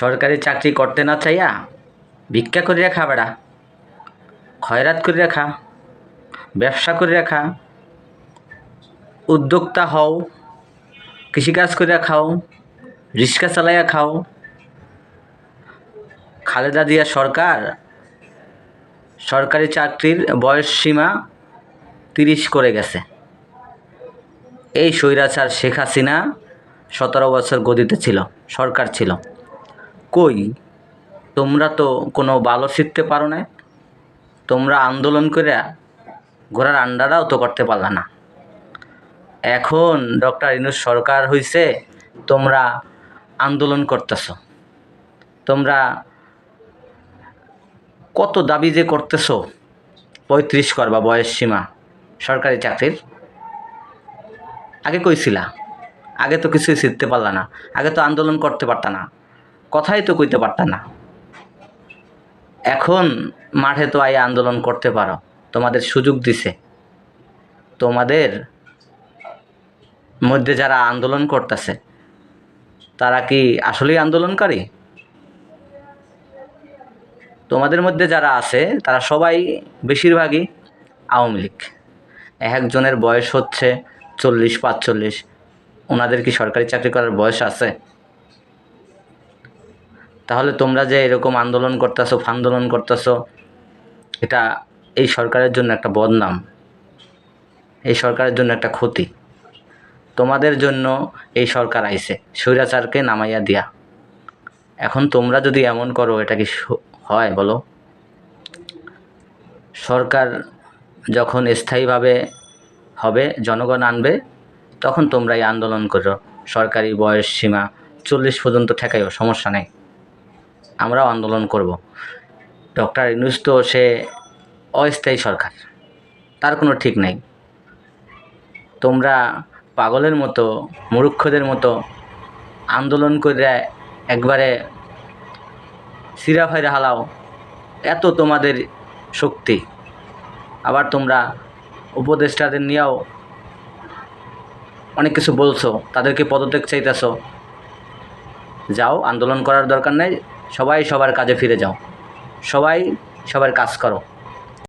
সরকারি চাকরি করতে না চাইয়া ভিক্ষা করে রাখা বেড়া। খয়রাত করে রাখা, ব্যবসা করে রাখা, উদ্যোক্তা হও, কৃষিকাজ করে খাও, রিক্সা চালাইয়া খাও। খালেদা জিয়া সরকার সরকারি চাকরির বয়স সীমা তিরিশ করে গেছে। এই স্বৈরাচার শেখ হাসিনা সতেরো বছর গদিতে ছিল, সরকার ছিল। কই? তোমরা তো কোনো ভালো শিখতে পারো না তোমরা আন্দোলন করে ঘোড়ার আন্ডারাও তো করতে পারলা না। এখন ডক্টর ইনুস সরকার হইছে, তোমরা আন্দোলন করতেছ। তোমরা কত দাবি যে করতেছো, পঁয়ত্রিশ করবা বয়স সীমা, সরকারি চাকরির। আগে কইছিলা, আগে তো কিছুই শিখতে পারলা না, আগে তো আন্দোলন করতে পারতা না। কথাই তো কইতে পারতা না। এখন মাঠে তো আই আন্দোলন করতে পারো, তোমাদের সুযোগ দিছে। তোমাদের মধ্যে যারা আন্দোলন করতেছে, তারা কি আসলেই আন্দোলনকারী? তোমাদের মধ্যে যারা আছে, তারা সবাই বেশিরভাগই আওয়ামী লীগ। এক একজনের বয়স হচ্ছে চল্লিশ, পাঁচচল্লিশ। ওনাদের কি সরকারি চাকরি করার বয়স আছে? তাহলে তোমরা যে এরকম আন্দোলন করতেছো, ফান্দোলন করতেছো, এটা এই সরকারের জন্য একটা বদনাম। এই সরকারের জন্য একটা ক্ষতি। তোমাদের জন্য এই সরকার আইছে, স্বৈরাচারকে নামাইয়া দিয়া। এখন তোমরা যদি এমন করো, এটা কি হয় বলো? সরকার যখন স্থায়ীভাবে হবে, জনগণ আনবে, তখন তোমরা এই আন্দোলন করো। সরকারি বয়স সীমা চল্লিশ পর্যন্ত ঠেকাইও, সমস্যা নেই। আমরাও আন্দোলন করব। ডক্টর ইনুস তো সে অস্থায়ী সরকার, তার কোনো ঠিক নেই। তোমরা পাগলের মতো, মূর্খদের মতো আন্দোলন করে একবারে সিরা ফাইরা হালাও এত তোমাদের শক্তি। আবার তোমরা উপদেষ্টাদের নিয়েও অনেক কিছু বলছো, তাদেরকে পদত্যাগ চাইতেছো। যাও, আন্দোলন করার দরকার নেই। সবাই সবার কাজে ফিরে যাও। সবাই সবার কাজ করো।